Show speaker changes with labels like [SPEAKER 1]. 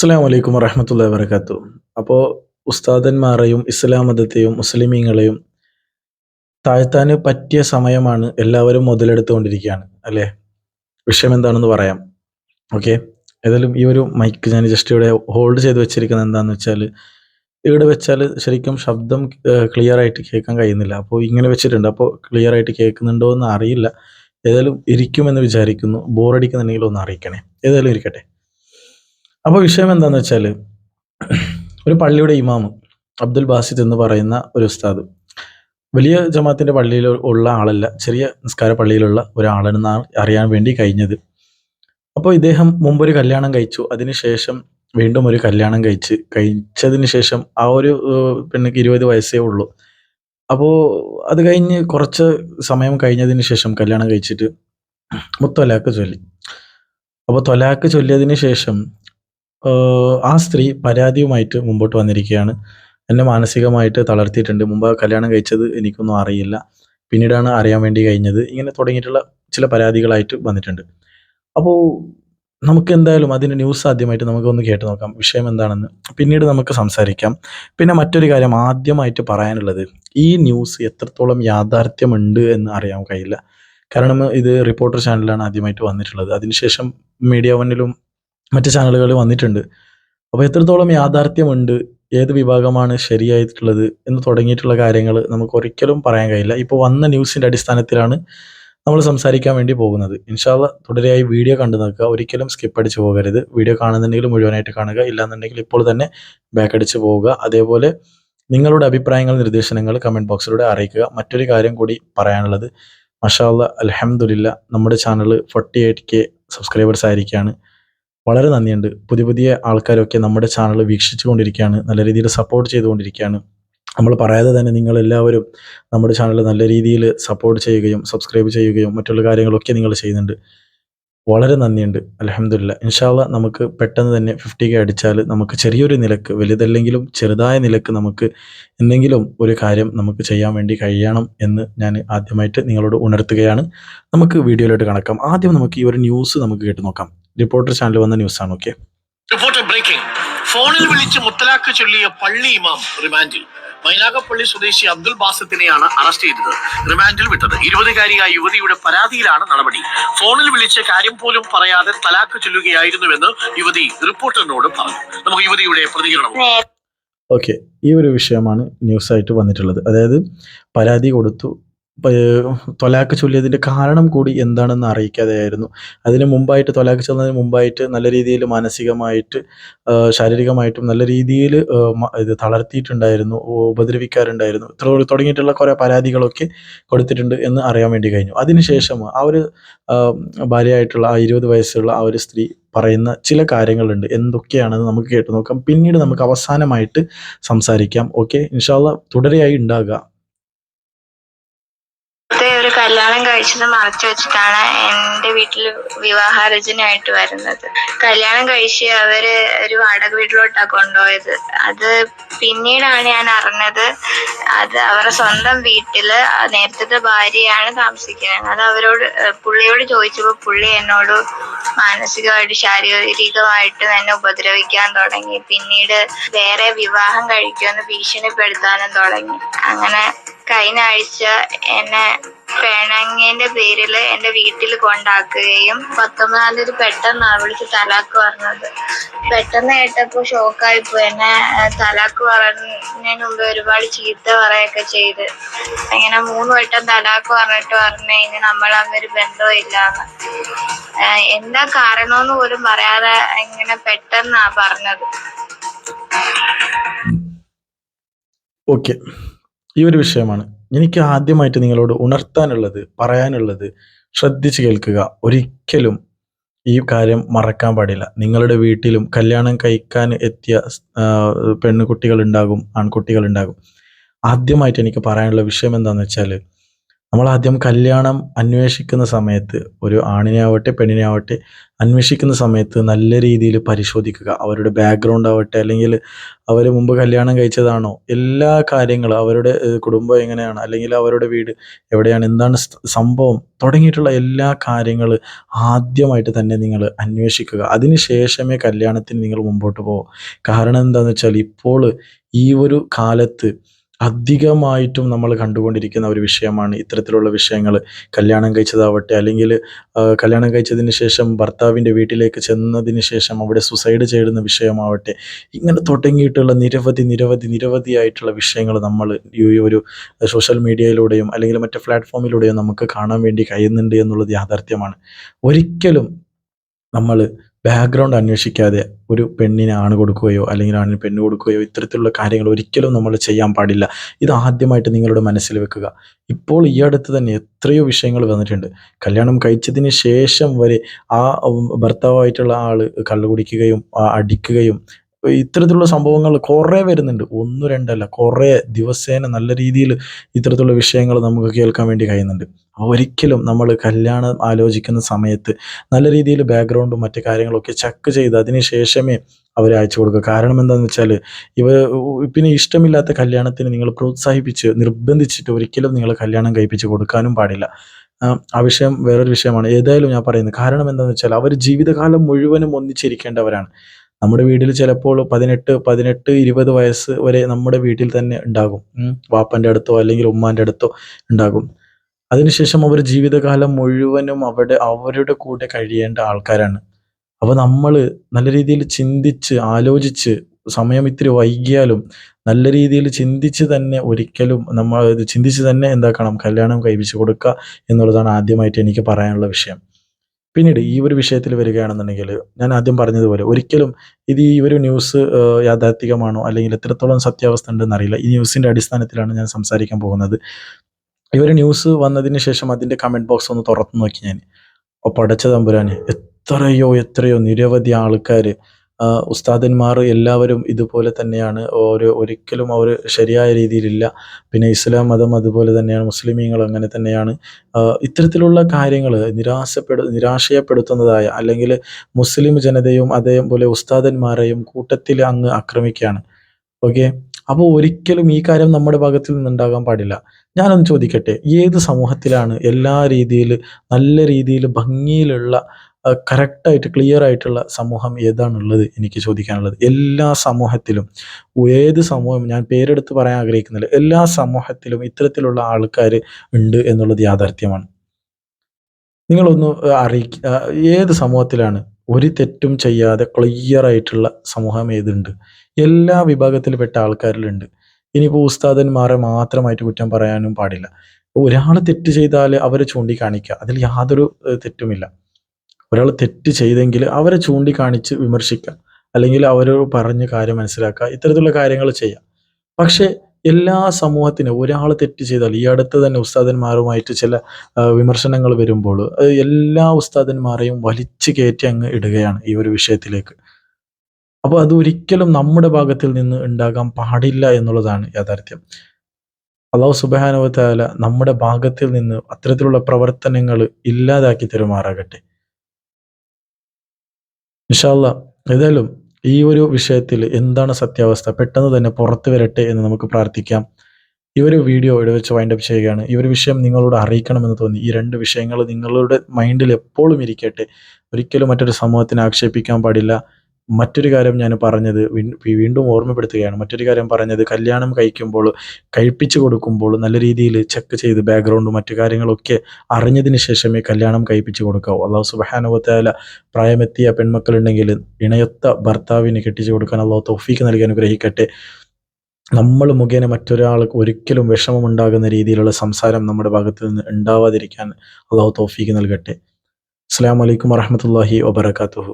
[SPEAKER 1] അസ്സാം വലൈക്കും വറഹമത്തല്ല വരക്കാത്തു അപ്പോൾ ഉസ്താദന്മാരെയും ഇസ്ലാം മതത്തെയും മുസ്ലിമീങ്ങളെയും താഴ്ത്താൻ പറ്റിയ സമയമാണ് എല്ലാവരും മുതലെടുത്തുകൊണ്ടിരിക്കുകയാണ് അല്ലേ? വിഷയം എന്താണെന്ന് പറയാം. ഓക്കെ? ഏതായാലും ഈ ഒരു മൈക്ക് ഞാൻ ജസ്റ്റ് ഇവിടെ ഹോൾഡ് ചെയ്ത് വെച്ചിരിക്കുന്നത് എന്താണെന്ന് വെച്ചാൽ ഇവിടെ വെച്ചാൽ ശരിക്കും ശബ്ദം ക്ലിയർ ആയിട്ട് കേൾക്കാൻ കഴിയുന്നില്ല. അപ്പോൾ ഇങ്ങനെ വെച്ചിട്ടുണ്ട്. അപ്പോൾ ക്ലിയർ ആയിട്ട് കേൾക്കുന്നുണ്ടോ എന്ന് അറിയില്ല. ഏതായാലും ഇരിക്കുമെന്ന് വിചാരിക്കുന്നു. ബോറടിക്കുന്നുണ്ടെങ്കിൽ ഒന്ന് അറിയിക്കണേ. ഏതായാലും ഇരിക്കട്ടെ. അപ്പോൾ വിഷയം എന്താണെന്ന് വെച്ചാൽ ഒരു പള്ളിയുടെ ഇമാമ് അബ്ദുൽ ബാസിദ് എന്ന് പറയുന്ന ഒരു ഉസ്താദ്. വലിയ ജമാഅത്തിന്റെ പള്ളിയിൽ ഉള്ള ആളല്ല ചെറിയ നിസ്കാര പള്ളിയിലുള്ള ഒരാളെന്നാണ് അറിയാൻ വേണ്ടി കഴിഞ്ഞത്. അപ്പോൾ ഇദ്ദേഹം ഒരു കല്യാണം കഴിച്ചു. അതിനുശേഷം വീണ്ടും ഒരു കല്യാണം കഴിച്ച് കഴിച്ചതിന് ശേഷം ആ ഒരു പെണ്ണുക്ക് ഇരുപത് വയസ്സേ ഉള്ളൂ. അപ്പോൾ അത് കഴിഞ്ഞ് കുറച്ച് സമയം കഴിഞ്ഞതിന് ശേഷം കല്യാണം കഴിച്ചിട്ട് മുത്തൊലാക്ക് ചൊല്ലി. അപ്പോൾ തൊലാക്ക് ചൊല്ലിയതിന് ശേഷം ആ സ്ത്രീ പരാതിയുമായിട്ട് മുമ്പോട്ട് വന്നിരിക്കുകയാണ്. എന്നെ മാനസികമായിട്ട് തളർത്തിയിട്ടുണ്ട്. മുമ്പ് കല്യാണം കഴിച്ചത് എനിക്കൊന്നും അറിയില്ല. പിന്നീടാണ് അറിയാൻ വേണ്ടി കഴിഞ്ഞത്. ഇങ്ങനെ തുടങ്ങിയിട്ടുള്ള ചില പരാതികളായിട്ട് വന്നിട്ടുണ്ട്. അപ്പോൾ നമുക്ക് എന്തായാലും അതിന്റെ ന്യൂസ് ആദ്യമായിട്ട് നമുക്കൊന്ന് കേട്ട് നോക്കാം. വിഷയം എന്താണെന്ന്. പിന്നീട് നമുക്ക് സംസാരിക്കാം. പിന്നെ മറ്റൊരു കാര്യം ആദ്യമായിട്ട് പറയാനുള്ളത് ഈ ന്യൂസ് എത്രത്തോളം യാഥാർത്ഥ്യമുണ്ട് എന്ന് അറിയാൻ കഴിയില്ല. കാരണം ഇത് റിപ്പോർട്ടർ ചാനലിലാണ് ആദ്യമായിട്ട് വന്നിട്ടുള്ളത്. അതിനുശേഷം മീഡിയ വണ്ണിലും മറ്റ് ചാനലുകൾ വന്നിട്ടുണ്ട്. അപ്പോൾ എത്രത്തോളം യാഥാർത്ഥ്യമുണ്ട് ഏത് വിഭാഗമാണ് ശരിയായിട്ടുള്ളത് എന്ന് തുടങ്ങിയിട്ടുള്ള കാര്യങ്ങൾ നമുക്ക് ഒരിക്കലും പറയാൻ കഴിയില്ല. ഇപ്പോൾ വന്ന ന്യൂസിന്റെ അടിസ്ഥാനത്തിലാണ് നമ്മൾ സംസാരിക്കാൻ വേണ്ടി പോകുന്നത്. ഇൻഷാല്ല തുടരെയായി വീഡിയോ കണ്ടു നോക്കുക. ഒരിക്കലും സ്കിപ്പ് അടിച്ച് പോകരുത്. വീഡിയോ കാണുന്നുണ്ടെങ്കിൽ മുഴുവനായിട്ട് കാണുക. ഇല്ലാന്നുണ്ടെങ്കിൽ ഇപ്പോൾ തന്നെ ബാക്ക് അടിച്ച് പോവുക. അതേപോലെ നിങ്ങളുടെ അഭിപ്രായങ്ങൾ നിർദ്ദേശങ്ങൾ കമന്റ് ബോക്സിലൂടെ അറിയിക്കുക. മറ്റൊരു കാര്യം കൂടി പറയാനുള്ളത് മഷാല്ല അലഹമുല്ല നമ്മുടെ channel forty eight K subscribers ആയിരിക്കുകയാണ്. വളരെ നന്ദിയുണ്ട്. പുതിയ പുതിയ ആൾക്കാരൊക്കെ നമ്മുടെ ചാനൽ വീക്ഷിച്ചു കൊണ്ടിരിക്കുകയാണ് നല്ല രീതിയിൽ സപ്പോർട്ട് ചെയ്തുകൊണ്ടിരിക്കുകയാണ്. നമ്മൾ പറയാതെ തന്നെ നിങ്ങൾ എല്ലാവരും നമ്മുടെ ചാനൽ നല്ല രീതിയിൽ സപ്പോർട്ട് ചെയ്യുകയും സബ്സ്ക്രൈബ് ചെയ്യുകയും മറ്റുള്ള കാര്യങ്ങളൊക്കെ നിങ്ങൾ ചെയ്യുന്നുണ്ട്. വളരെ നന്ദിയുണ്ട്. അലഹമില്ല ഇൻഷാല്ല നമുക്ക് പെട്ടെന്ന് തന്നെ ഫിഫ്റ്റി കെ അടിച്ചാൽ നമുക്ക് ചെറിയൊരു നിലയ്ക്ക് വലുതല്ലെങ്കിലും ചെറുതായ നിലയ്ക്ക് നമുക്ക് എന്തെങ്കിലും ഒരു കാര്യം നമുക്ക് ചെയ്യാൻ വേണ്ടി കഴിയണം എന്ന് ഞാൻ ആദ്യമായിട്ട് നിങ്ങളോട് ഉണർത്തുകയാണ്. നമുക്ക് വീഡിയോയിലോട്ട് കണക്കാം ആദ്യം നമുക്ക് ഈ ഒരു ന്യൂസ് നമുക്ക് കേട്ട് നോക്കാം. റിപ്പോർട്ടർ ചാനൽ വന്ന ന്യൂസാണ് ഓക്കെ
[SPEAKER 2] റിപ്പോർട്ടർ ബ്രേക്കിംഗ്. ഫോണിൽ വിളിച്ച് മുത്തലാഖ് ചൊല്ലിയ പള്ളി ഇമാം റിമാൻഡിൽ. മൈനാഗപ്പള്ളി സ്വദേശി അബ്ദുൽ ബാസത്തിനെയാണ് അറസ്റ്റ് ചെയ്തത് റിമാൻഡിൽ വിട്ടത്. ഇരുപതുകാരിയായ യുവതിയുടെ പരാതിയിലാണ് നടപടി. ഫോണിൽ വിളിച്ച് കാര്യം പോലും പറയാതെ തലാക്ക് ചൊല്ലുകയായിരുന്നുവെന്ന് യുവതി റിപ്പോർട്ടറിനോട് പറഞ്ഞു. നമുക്ക് യുവതിയുടെ പ്രതികരണം
[SPEAKER 1] ഓക്കെ ഈ ഒരു വിഷയമാണ് ന്യൂസായിട്ട് വന്നിട്ടുള്ളത്. അതായത് പരാതി കൊടുത്തു തൊലാക്ക് ചൊല്ലിയതിന്റെ കാരണം കൂടി എന്താണെന്ന് അറിയിക്കാതെയായിരുന്നു. അതിന് മുമ്പായിട്ട് തൊലാക്ക് ചൊല്ലുന്നതിന് മുമ്പായിട്ട് നല്ല രീതിയിൽ മാനസികമായിട്ട് ശാരീരികമായിട്ടും നല്ല രീതിയിൽ ഇത് തളർത്തിയിട്ടുണ്ടായിരുന്നു ഉപദ്രവിക്കാറുണ്ടായിരുന്നു. തുടങ്ങിയിട്ടുള്ള കുറേ പരാതികളൊക്കെ കൊടുത്തിട്ടുണ്ട് എന്ന് അറിയാൻ വേണ്ടി കഴിഞ്ഞു. അതിനുശേഷം ആ ഒരു ഭാര്യയായിട്ടുള്ള ആ ഇരുപത് വയസ്സുള്ള ആ ഒരു സ്ത്രീ പറയുന്ന ചില കാര്യങ്ങളുണ്ട്. എന്തൊക്കെയാണെന്ന് നമുക്ക് കേട്ടു നോക്കാം. പിന്നീട് നമുക്ക് അവസാനമായിട്ട് സംസാരിക്കാം. ഓക്കെ? ഇൻഷാല്ല തുടരെയായി
[SPEAKER 3] ഒരു കല്യാണം കഴിച്ചത് മറച്ചു വെച്ചിട്ടാണ് എന്റെ വീട്ടിൽ വിവാഹാരചനയായിട്ട് വരുന്നത്. കല്യാണം കഴിച്ച് അവർ ഒരു വാടക വീട്ടിലോട്ടാണ് കൊണ്ടുപോയത്. അത് പിന്നീടാണ് ഞാൻ അറിഞ്ഞത് അത് അവരുടെ സ്വന്തം വീട്ടിൽ നേരത്തെ ഭാര്യയാണ് താമസിക്കുന്നത്. അത് അവരോട് പുള്ളിയോട് ചോദിച്ചപ്പോ പുള്ളി എന്നോട് മാനസികമായിട്ട് ശാരീരികമായിട്ടും എന്നെ ഉപദ്രവിക്കാൻ തുടങ്ങി. പിന്നീട് വേറെ വിവാഹം കഴിക്കുമെന്ന് ഭീഷണിപ്പെടുത്താനും തുടങ്ങി. അങ്ങനെ കഴിഞ്ഞ ആഴ്ച എന്നെ പിണങ്ങിന്റെ പേരിൽ എന്റെ വീട്ടിൽ കൊണ്ടാക്കുകയും പത്തൊമ്പതാം തീയതി പെട്ടെന്നാണ് വിളിച്ച് തലാക്ക് പറഞ്ഞത്. പെട്ടെന്ന് കേട്ടപ്പോ ഷോക്കായിപ്പോ എന്നെ ആ, തലാക്ക് പറഞ്ഞതിന് മുമ്പ് ഒരുപാട് ചീത്ത പറയൊക്കെ ചെയ്ത്. ഇങ്ങനെ മൂന്ന് വട്ടം തലാക്ക് പറഞ്ഞിട്ട് പറഞ്ഞു കഴിഞ്ഞാൽ നമ്മൾ ബന്ധമില്ലാന്ന്. ആ, എന്താ കാരണമെന്ന് പോലും പറയാതെ ഇങ്ങനെ പെട്ടെന്നാ പറഞ്ഞത്.
[SPEAKER 1] ഓക്കെ. ഈ ഒരു വിഷയമാണ്. എനിക്ക് ആദ്യമായിട്ട് നിങ്ങളോട് ഉണർത്താനുള്ളത് പറയാനുള്ളത് ശ്രദ്ധിച്ച് കേൾക്കുക. ഒരിക്കലും ഈ കാര്യം മറക്കാൻ പാടില്ല. നിങ്ങളുടെ വീട്ടിലും കല്യാണം കഴിക്കാൻ എത്തിയ പെണ്ണുകുട്ടികൾ ഉണ്ടാകും ആൺകുട്ടികൾ ഉണ്ടാകും. ആദ്യമായിട്ട് എനിക്ക് പറയാനുള്ള വിഷയം എന്താണെന്ന് വെച്ചാൽ നമ്മൾ ആദ്യം കല്യാണം അന്വേഷിക്കുന്ന സമയത്ത് ഒരു ആണിനെ ആവട്ടെ പെണ്ണിനെ ആവട്ടെ അന്വേഷിക്കുന്ന സമയത്ത് നല്ല രീതിയിൽ പരിശോധിക്കുക. അവരുടെ ബാക്ക്ഗ്രൗണ്ട് ആവട്ടെ അല്ലെങ്കിൽ അവർ മുമ്പ് കല്യാണം കഴിച്ചതാണോ എല്ലാ കാര്യങ്ങളും അവരുടെ കുടുംബം എങ്ങനെയാണ് അല്ലെങ്കിൽ അവരുടെ വീട് എവിടെയാണ് എന്താണ് സംഭവം തുടങ്ങിയിട്ടുള്ള എല്ലാ കാര്യങ്ങൾ ആദ്യമായിട്ട് തന്നെ നിങ്ങൾ അന്വേഷിക്കുക. അതിനുശേഷമേ കല്യാണത്തിന് നിങ്ങൾ മുമ്പോട്ട് പോകും കാരണം എന്താണെന്ന് വെച്ചാൽ ഇപ്പോൾ ഈ ഒരു കാലത്ത് അധികമായിട്ടും നമ്മൾ കണ്ടുകൊണ്ടിരിക്കുന്ന ഒരു വിഷയമാണ് ഇത്തരത്തിലുള്ള വിഷയങ്ങൾ. കല്യാണം കഴിച്ചതാവട്ടെ അല്ലെങ്കിൽ കല്യാണം കഴിച്ചതിന് ശേഷം ഭർത്താവിന്റെ വീട്ടിലേക്ക് ചെന്നതിന് ശേഷം അവിടെ സുസൈഡ് ചെയ്യുന്ന വിഷയമാവട്ടെ ഇങ്ങനെ തുടങ്ങിയിട്ടുള്ള നിരവധി നിരവധി നിരവധിയായിട്ടുള്ള വിഷയങ്ങൾ നമ്മൾ ഈ ഒരു സോഷ്യൽ മീഡിയയിലൂടെയും അല്ലെങ്കിൽ മറ്റു പ്ലാറ്റ്ഫോമിലൂടെയും നമുക്ക് കാണാൻ വേണ്ടി കഴിയുന്നുണ്ട് എന്നുള്ളത് യാഥാർത്ഥ്യമാണ്. ഒരിക്കലും നമ്മൾ ബാക്ക്ഗ്രൗണ്ട് അന്വേഷിക്കാതെ ഒരു പെണ്ണിന് ആണ് കൊടുക്കുകയോ അല്ലെങ്കിൽ ആണിന് പെണ്ണ് കൊടുക്കുകയോ ഇത്തരത്തിലുള്ള കാര്യങ്ങൾ ഒരിക്കലും നമ്മൾ ചെയ്യാൻ പാടില്ല. ഇത് ആദ്യമായിട്ട് നിങ്ങളുടെ മനസ്സിൽ വെക്കുക. ഇപ്പോൾ ഈ അടുത്ത് തന്നെ എത്രയോ വിഷയങ്ങൾ വന്നിട്ടുണ്ട്. കല്യാണം കഴിച്ചതിന് ശേഷം വരെ ആ ഭർത്താവായിട്ടുള്ള ആൾ കള്ളു കുടിക്കുകയും അടിക്കുകയും ഇത്തരത്തിലുള്ള സംഭവങ്ങൾ കുറേ വരുന്നുണ്ട്. ഒന്ന് രണ്ടല്ല കുറേ ദിവസേന നല്ല രീതിയിൽ ഇത്തരത്തിലുള്ള വിഷയങ്ങൾ നമുക്ക് കേൾക്കാൻ വേണ്ടി കഴിയുന്നുണ്ട്. ഒരിക്കലും നമ്മൾ കല്യാണം ആലോചിക്കുന്ന സമയത്ത് നല്ല രീതിയിൽ ബാക്ക്ഗ്രൗണ്ടും മറ്റു കാര്യങ്ങളൊക്കെ ചെക്ക് ചെയ്ത് അതിന് ശേഷമേ അവരെ അയച്ചു കൊടുക്കുക. കാരണം എന്താണെന്ന് വെച്ചാൽ ഇവ പിന്നെ ഇഷ്ടമില്ലാത്ത കല്യാണത്തിന് നിങ്ങൾ പ്രോത്സാഹിപ്പിച്ച് നിർബന്ധിച്ചിട്ട് ഒരിക്കലും നിങ്ങൾ കല്യാണം കഴിപ്പിച്ച് കൊടുക്കാനും പാടില്ല. ആ, വിഷയം വേറൊരു വിഷയമാണ്. ഏതായാലും ഞാൻ പറയുന്നത് കാരണം എന്താണെന്ന് വെച്ചാൽ അവർ ജീവിതകാലം മുഴുവനും ഒന്നിച്ചിരിക്കേണ്ടവരാണ്. നമ്മുടെ വീട്ടിൽ ചിലപ്പോൾ പതിനെട്ട് പതിനെട്ട് ഇരുപത് വയസ്സ് വരെ നമ്മുടെ വീട്ടിൽ തന്നെ ഉണ്ടാകും. വാപ്പന്റെ അടുത്തോ അല്ലെങ്കിൽ ഉമ്മാന്റെ അടുത്തോ ഉണ്ടാകും. അതിനുശേഷം അവർ ജീവിതകാലം മുഴുവനും അവിടെ അവരുടെ കൂടെ കഴിയേണ്ട ആൾക്കാരാണ്. അപ്പോൾ നമ്മൾ നല്ല രീതിയിൽ ചിന്തിച്ച് ആലോചിച്ച് സമയം ഇത്തിരി വൈകിയാലും നല്ല രീതിയിൽ ചിന്തിച്ച് തന്നെ ഒരിക്കലും നമ്മൾ ചിന്തിച്ച് തന്നെ എന്താക്കണം? കല്യാണം കഴിപ്പിച്ച് കൊടുക്കുക എന്നുള്ളതാണ് ആദ്യമായിട്ട് എനിക്ക് പറയാനുള്ള വിഷയം. പിന്നീട് ഈ ഒരു വിഷയത്തിൽ വരികയാണെന്നുണ്ടെങ്കിൽ ഞാൻ ആദ്യം പറഞ്ഞതുപോലെ ഒരിക്കലും ഇത് ഈ ഒരു ന്യൂസ് യാഥാർത്ഥികമാണോ അല്ലെങ്കിൽ എത്രത്തോളം സത്യാവസ്ഥ ഉണ്ടെന്ന് അറിയില്ല. ഈ ന്യൂസിന്റെ അടിസ്ഥാനത്തിലാണ് ഞാൻ സംസാരിക്കാൻ പോകുന്നത്. ഈ ഒരു ന്യൂസ് വന്നതിന് ശേഷം അതിന്റെ കമന്റ് ബോക്സ് ഒന്ന് തുറന്നു നോക്കി ഞാൻ. അപ്പോൾ അടച്ച തമ്പുരാന് എത്രയോ എത്രയോ നിരവധി ആൾക്കാർ ഉസ്താദന്മാർ എല്ലാവരും ഇതുപോലെ തന്നെയാണ്. ഓരോ ഒരിക്കലും അവർ ശരിയായ രീതിയിലില്ല. പിന്നെ ഇസ്ലാം മതം അതുപോലെ തന്നെയാണ്. മുസ്ലിമീങ്ങൾ അങ്ങനെ തന്നെയാണ്. ഇത്തരത്തിലുള്ള കാര്യങ്ങൾ നിരാശപ്പെടു നിരാശയപ്പെടുത്തുന്നതായ അല്ലെങ്കിൽ മുസ്ലിം ജനതയും അതേപോലെ ഉസ്താദന്മാരെയും കൂട്ടത്തിൽ അങ്ങ് ആക്രമിക്കുകയാണ്. ഓക്കെ? അപ്പോൾ ഒരിക്കലും ഈ കാര്യം നമ്മുടെ ഭാഗത്തിൽ നിന്നുണ്ടാകാൻ പാടില്ല. ഞാനൊന്ന് ചോദിക്കട്ടെ. ഏത് സമൂഹത്തിലാണ് എല്ലാ രീതിയിൽ നല്ല രീതിയിൽ ഭംഗിയിലുള്ള കറക്റ്റായിട്ട് ക്ലിയർ ആയിട്ടുള്ള സമൂഹം ഏതാണുള്ളത് എനിക്ക് ചോദിക്കാനുള്ളത്. എല്ലാ സമൂഹത്തിലും ഏത് സമൂഹം ഞാൻ പേരെടുത്ത് പറയാൻ ആഗ്രഹിക്കുന്നില്ല. എല്ലാ സമൂഹത്തിലും ഇത്തരത്തിലുള്ള ആൾക്കാർ ഉണ്ട് എന്നുള്ളത് യാഥാർത്ഥ്യമാണ്. നിങ്ങളൊന്ന് അറിയിക്ക ഏത് സമൂഹത്തിലാണ് ഒരു തെറ്റും ചെയ്യാതെ ക്ലിയർ ആയിട്ടുള്ള സമൂഹം ഏതുണ്ട്? എല്ലാ വിഭാഗത്തിൽപ്പെട്ട ആൾക്കാരിലുണ്ട്. ഇനിയിപ്പോൾ ഉസ്താദന്മാരെ മാത്രമായിട്ട് കുറ്റം പറയാനും പാടില്ല. ഒരാൾ തെറ്റ് ചെയ്താൽ അവരെ ചൂണ്ടിക്കാണിക്കുക അതിൽ യാതൊരു തെറ്റുമില്ല. ഒരാൾ തെറ്റ് ചെയ്തെങ്കിൽ അവരെ ചൂണ്ടിക്കാണിച്ച് വിമർശിക്കുക. അല്ലെങ്കിൽ അവരോട് പറഞ്ഞ് കാര്യം മനസ്സിലാക്കുക. ഇത്തരത്തിലുള്ള കാര്യങ്ങൾ ചെയ്യാം. പക്ഷേ എല്ലാ സമൂഹത്തിനും ഒരാൾ തെറ്റ് ചെയ്താൽ ഈ അടുത്ത് തന്നെ ഉസ്താദന്മാരുമായിട്ട് ചില വിമർശനങ്ങൾ വരുമ്പോൾ എല്ലാ ഉസ്താദന്മാരെയും വലിച്ചു കയറ്റി അങ്ങ് ഇടുകയാണ് ഈ ഒരു വിഷയത്തിലേക്ക്. അപ്പോൾ അത് ഒരിക്കലും നമ്മുടെ ഭാഗത്തിൽ നിന്ന് ഉണ്ടാകാൻ പാടില്ല എന്നുള്ളതാണ് യാഥാർത്ഥ്യം. അള്ളാഹു സുബാനുവത്താല നമ്മുടെ ഭാഗത്തിൽ നിന്ന് അത്തരത്തിലുള്ള പ്രവർത്തനങ്ങൾ ഇല്ലാതാക്കി തരുമാറാകട്ടെ. ഇൻഷാല്ല ഏതായാലും ഈ ഒരു വിഷയത്തിൽ എന്താണ് സത്യാവസ്ഥ? പെട്ടെന്ന് തന്നെ പുറത്തു വരട്ടെ എന്ന് നമുക്ക് പ്രാർത്ഥിക്കാം. ഈ ഒരു വീഡിയോ ഇവിടെ വെച്ച് വൈൻഡപ്പ് ചെയ്യുകയാണ്. ഈ ഒരു വിഷയം നിങ്ങളോട് അറിയിക്കണമെന്ന് തോന്നി. ഈ രണ്ട് വിഷയങ്ങൾ നിങ്ങളുടെ മൈൻഡിൽ എപ്പോഴും ഇരിക്കട്ടെ. ഒരിക്കലും മറ്റൊരു സമൂഹത്തിനെ ആക്ഷേപിക്കാൻ പാടില്ല. മറ്റൊരു കാര്യം ഞാൻ പറഞ്ഞത് വീണ്ടും ഓർമ്മപ്പെടുത്തുകയാണ്. മറ്റൊരു കാര്യം പറഞ്ഞത് കല്യാണം കഴിക്കുമ്പോൾ കഴിപ്പിച്ചു കൊടുക്കുമ്പോൾ നല്ല രീതിയിൽ ചെക്ക് ചെയ്ത് ബാക്ക്ഗ്രൗണ്ടും മറ്റു കാര്യങ്ങളൊക്കെ അറിഞ്ഞതിന് ശേഷമേ കല്യാണം കഴിപ്പിച്ചു കൊടുക്കാവൂ. അള്ളാഹു സുബാനുവത്താല പ്രായമെത്തിയ പെൺമക്കളുണ്ടെങ്കിൽ ഇണയൊത്ത ഭർത്താവിന് കെട്ടിച്ചു കൊടുക്കാൻ അള്ളാഹു തൗഫീക്ക് നൽകി അനുഗ്രഹിക്കട്ടെ. നമ്മൾ മുഖേന മറ്റൊരാൾക്ക് ഒരിക്കലും വിഷമമുണ്ടാകുന്ന രീതിയിലുള്ള സംസാരം നമ്മുടെ ഭാഗത്ത് നിന്ന് ഉണ്ടാവാതിരിക്കാൻ അള്ളാഹു തൗഫീക്ക് നൽകട്ടെ. അസ്സാം വലൈക്കും വറഹമത്തല്ലാഹി വബർക്കാത്തുഹു